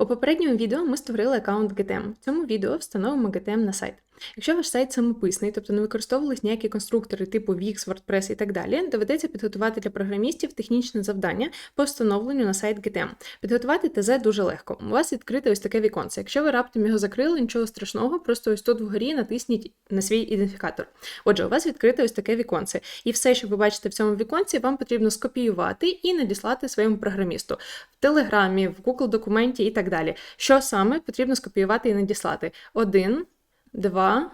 У попередньому відео ми створили аккаунт GTM. В цьому відео встановимо GTM на сайт. Якщо ваш сайт самописний, тобто не використовувались ніякі конструктори типу Wix, WordPress і так далі, доведеться підготувати для програмістів технічне завдання по встановленню на сайт GTM. Підготувати ТЗ дуже легко. У вас відкрите ось таке віконце. Якщо ви раптом його закрили, нічого страшного, просто ось тут вгорі натисніть на свій ідентифікатор. Отже, у вас відкрите ось таке віконце, і все, що ви бачите в цьому віконці, вам потрібно скопіювати і надіслати своєму програмісту в Телеграмі, в Google документі і так далі. Що саме потрібно скопіювати і надіслати? Один, два,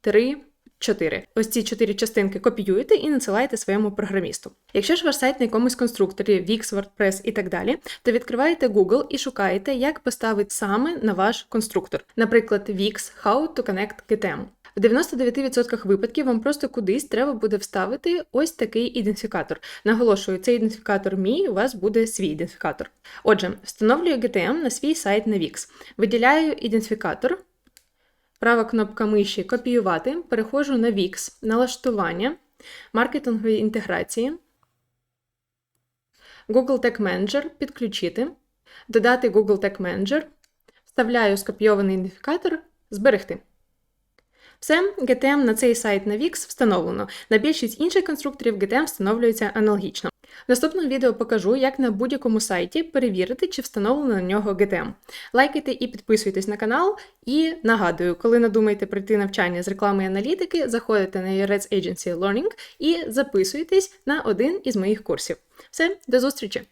три. Чотири. Ось ці чотири частинки копіюєте і надсилаєте своєму програмісту. Якщо ж ваш сайт на якомусь конструкторі, Wix, WordPress і так далі, то відкриваєте Google і шукаєте, як поставити саме на ваш конструктор. Наприклад, Wix How to Connect GTM. В 99% випадків вам просто кудись треба буде вставити ось такий ідентифікатор. Наголошую, цей ідентифікатор мій, у вас буде свій ідентифікатор. Отже, встановлюю GTM на свій сайт на Wix. Виділяю ідентифікатор. Права кнопка миші копіювати. Переходжу на Wix, налаштування, маркетингові інтеграції, Google Tag Manager підключити, додати Google Tag Manager, вставляю скопійований ідентифікатор, зберегти. Все, GTM на цей сайт на Wix встановлено. На більшість інших конструкторів GTM встановлюється аналогічно. В наступному відео покажу, як на будь-якому сайті перевірити, чи встановлено на нього GTM. Лайкайте і підписуйтесь на канал. І нагадую, коли надумаєте пройти навчання з реклами і аналітики, заходите на Agency Learning і записуйтесь на один із моїх курсів. Все, до зустрічі!